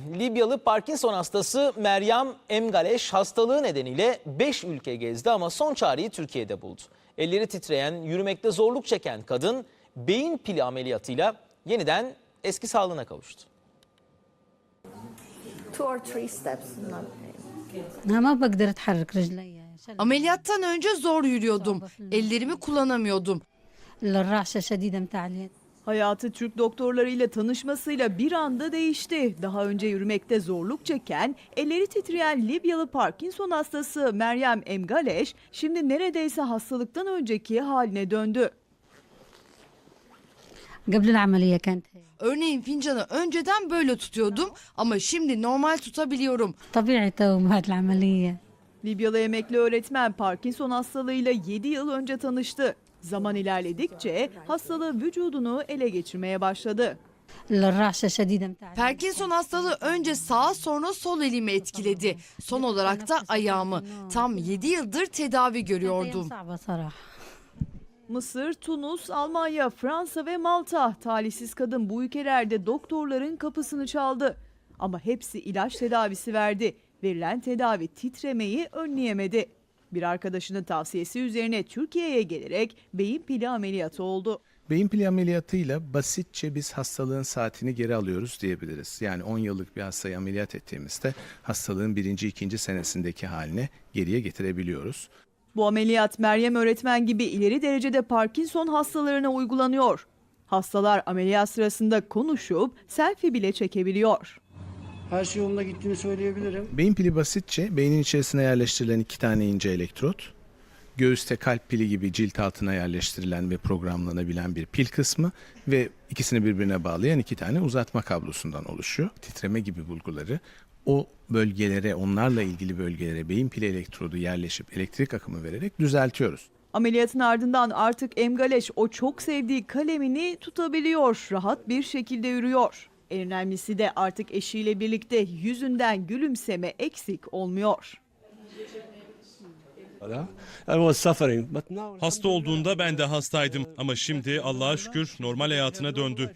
Libyalı Parkinson hastası Meryem Emgaleş hastalığı nedeniyle 5 ülke gezdi ama son çareyi Türkiye'de buldu. Elleri titreyen, yürümekte zorluk çeken kadın beyin pili ameliyatıyla yeniden eski sağlığına kavuştu. Ameliyattan önce zor yürüyordum. Ellerimi kullanamıyordum. Hayatı Türk doktorlarıyla tanışmasıyla bir anda değişti. Daha önce yürümekte zorluk çeken, elleri titreyen Libyalı Parkinson hastası Meryem Emgaleş şimdi neredeyse hastalıktan önceki haline döndü. Örneğin fincanı önceden böyle tutuyordum ama şimdi normal tutabiliyorum. Libyalı emekli öğretmen Parkinson hastalığıyla 7 yıl önce tanıştı. Zaman ilerledikçe hastalığı vücudunu ele geçirmeye başladı. Parkinson hastalığı önce sağ sonra sol elimi etkiledi. Son olarak da ayağımı. Tam 7 yıldır tedavi görüyordum. Mısır, Tunus, Almanya, Fransa ve Malta talihsiz kadın bu ülkelerde doktorların kapısını çaldı. Ama hepsi ilaç tedavisi verdi Verilen tedavi titremeyi önleyemedi. Bir arkadaşının tavsiyesi üzerine Türkiye'ye gelerek beyin pili ameliyatı oldu. Beyin pili ameliyatıyla basitçe biz hastalığın saatini geri alıyoruz diyebiliriz. Yani 10 yıllık bir hastayı ameliyat ettiğimizde hastalığın birinci, ikinci senesindeki haline geriye getirebiliyoruz. Bu ameliyat Meryem öğretmen gibi ileri derecede Parkinson hastalarına uygulanıyor. Hastalar ameliyat sırasında konuşup selfie bile çekebiliyor. Her şey yolunda gittiğini söyleyebilirim. Beyin pili basitçe beynin içerisine yerleştirilen iki tane ince elektrot, göğüste kalp pili gibi cilt altına yerleştirilen ve programlanabilen bir pil kısmı ve ikisini birbirine bağlayan iki tane uzatma kablosundan oluşuyor. Titreme gibi bulguları o bölgelere, onlarla ilgili bölgelere beyin pili elektrodu yerleşip elektrik akımı vererek düzeltiyoruz. Ameliyatın ardından artık Emgaleş o çok sevdiği kalemini tutabiliyor, rahat bir şekilde yürüyor. En önemlisi de artık eşiyle birlikte yüzünden gülümseme eksik olmuyor. Hasta olduğunda ben de hastaydım ama şimdi Allah'a şükür normal hayatına döndü.